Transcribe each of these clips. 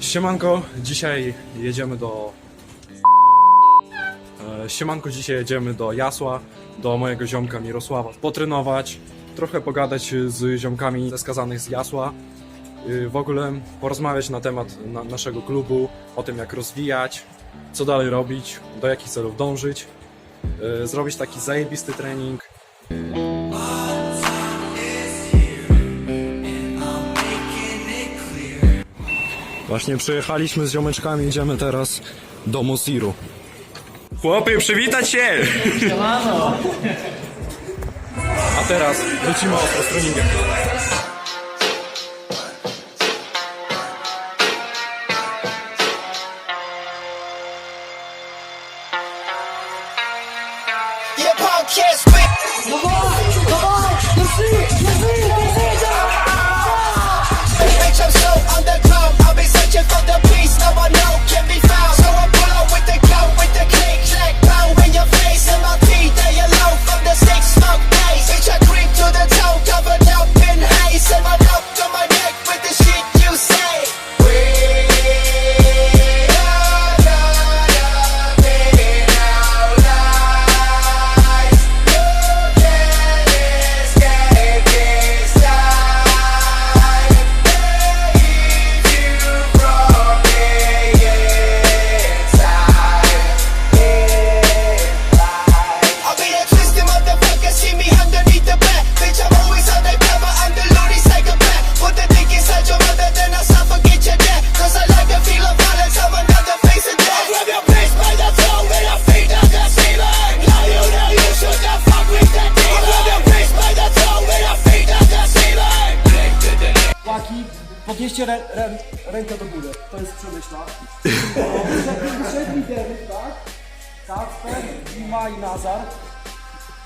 Siemanko, dzisiaj jedziemy do... E, Siemanko, dzisiaj jedziemy do Jasła, do mojego ziomka Mirosława. Potrenować, trochę pogadać z ziomkami zeskazanych z Jasła. Y, W ogóle porozmawiać na temat na naszego klubu, o tym jak rozwijać, co dalej robić, do jakich celów dążyć. Y, Zrobić taki zajebisty trening. Właśnie przyjechaliśmy z ziomeczkami, idziemy teraz do Mosiru. Chłopie, przywitać się! A teraz lecimy ostro z podnieście rę, rę, rękę do góry. To jest przemyśla. Trzech liderów, tak? Kacper, Dima i Nazar.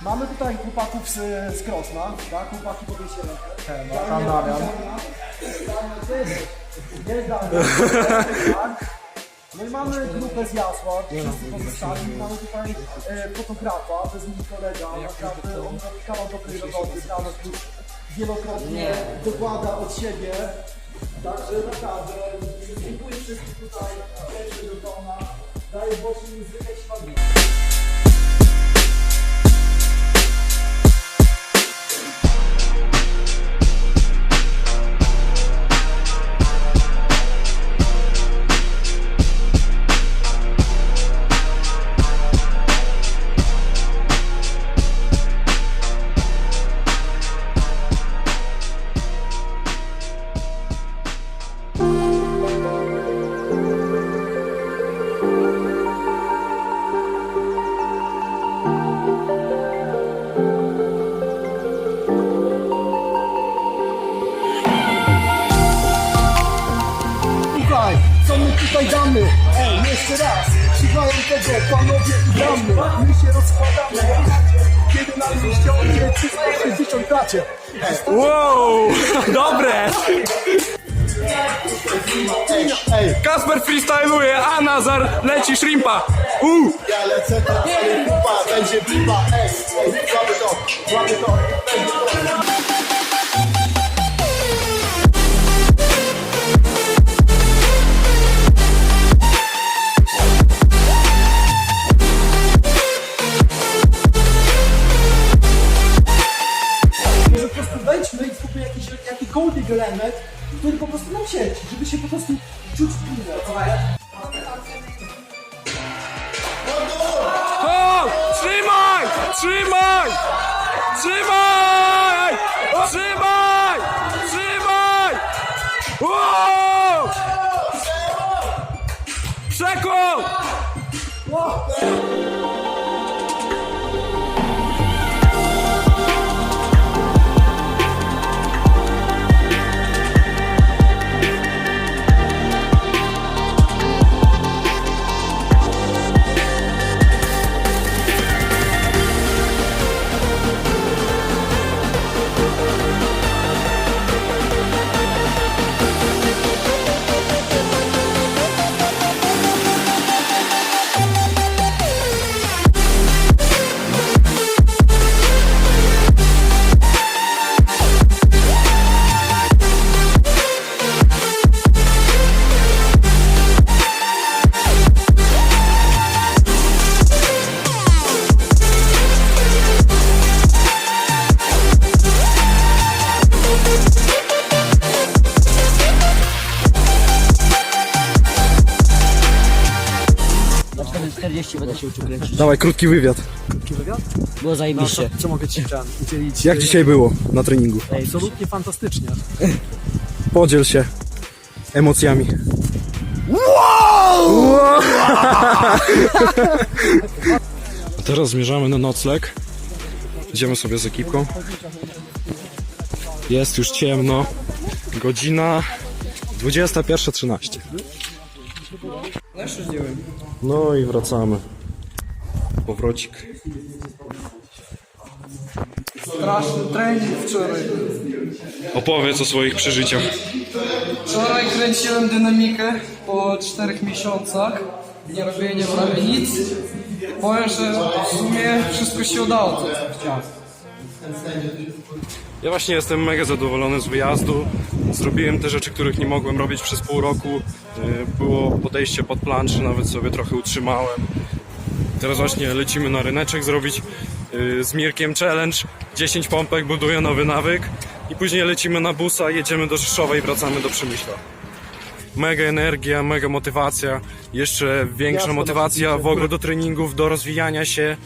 Mamy tutaj chłopaków z, z Krosna, tak? Chłopaki podnieście rękę. No, tam Damian. Jest Damian, tak? No i mamy grupę z Jasła, wszyscy pozostali. Mamy tutaj e, fotografa, to jest mój kolega, naprawdę on kawał dobrej roboty dla nas już wielokrotnie dokłada od siebie. Także naprawdę dziękuję wszystkim tutaj, pierwszy do Toma, daję Boże niezwykle jeszcze raz, słuchaj tego, panowie i damy, my się rozkładamy. Kiedy na liście ojdzie 360 bracie. Wow! Dobre! Ej, Kasper freestyluje, a Nazar leci shrimpa! Uh! ja lecę to, ale kupa, będzie biba, ej, ej, łapy to, łapy to. Może po prostu czuć pilnie. O! Trzymaj! Trzymaj! Trzymaj! Trzymaj! Trzymaj! Wow! Przekop! Będę się uczył kręcić. Dawaj, krótki wywiad. Było zajebiście. Co mogę ci ten udzielić? Jak dzisiaj było na treningu? Absolutnie fantastycznie. Podziel się emocjami. A teraz zmierzamy na nocleg. Idziemy sobie z ekipką. Jest już ciemno. Godzina 21.13. No i wracamy. Powrocik. Straszny trening wczoraj. Opowiedz o swoich przeżyciach. Wczoraj kręciłem dynamikę po czterech miesiącach. Nie robienia prawie nic. Powiem, że w sumie wszystko się udało, co chciałem. Ja właśnie jestem mega zadowolony z wyjazdu. Zrobiłem te rzeczy, których nie mogłem robić przez pół roku. Yy, Było podejście pod plan, czy nawet sobie trochę utrzymałem. Teraz właśnie lecimy na ryneczek zrobić yy, z Mirkiem challenge. 10 pompek buduje nowy nawyk. I później lecimy na busa, jedziemy do Rzeszowa i wracamy do Przemyśla. Mega energia, mega motywacja. Jeszcze większa motywacja w ogóle do treningów, do rozwijania się.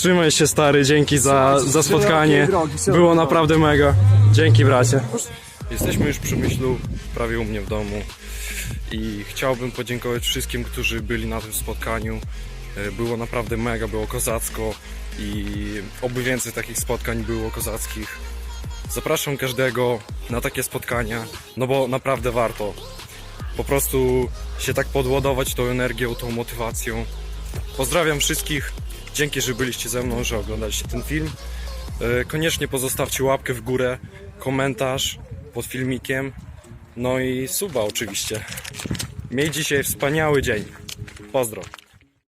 Trzymaj się stary, dzięki za, za spotkanie. Było naprawdę mega. Dzięki bracie. Jesteśmy już przy Myślu, prawie u mnie w domu i chciałbym podziękować wszystkim, którzy byli na tym spotkaniu. E, Było naprawdę mega, było kozacko i oby więcej takich spotkań było kozackich. Zapraszam każdego na takie spotkania, no bo naprawdę warto. Po prostu się tak podładować tą energią, tą motywacją. Pozdrawiam wszystkich. Dzięki, że byliście ze mną, że oglądaliście ten film. E, Koniecznie pozostawcie łapkę w górę, komentarz pod filmikiem. No i suba oczywiście. Miej dzisiaj wspaniały dzień. Pozdro.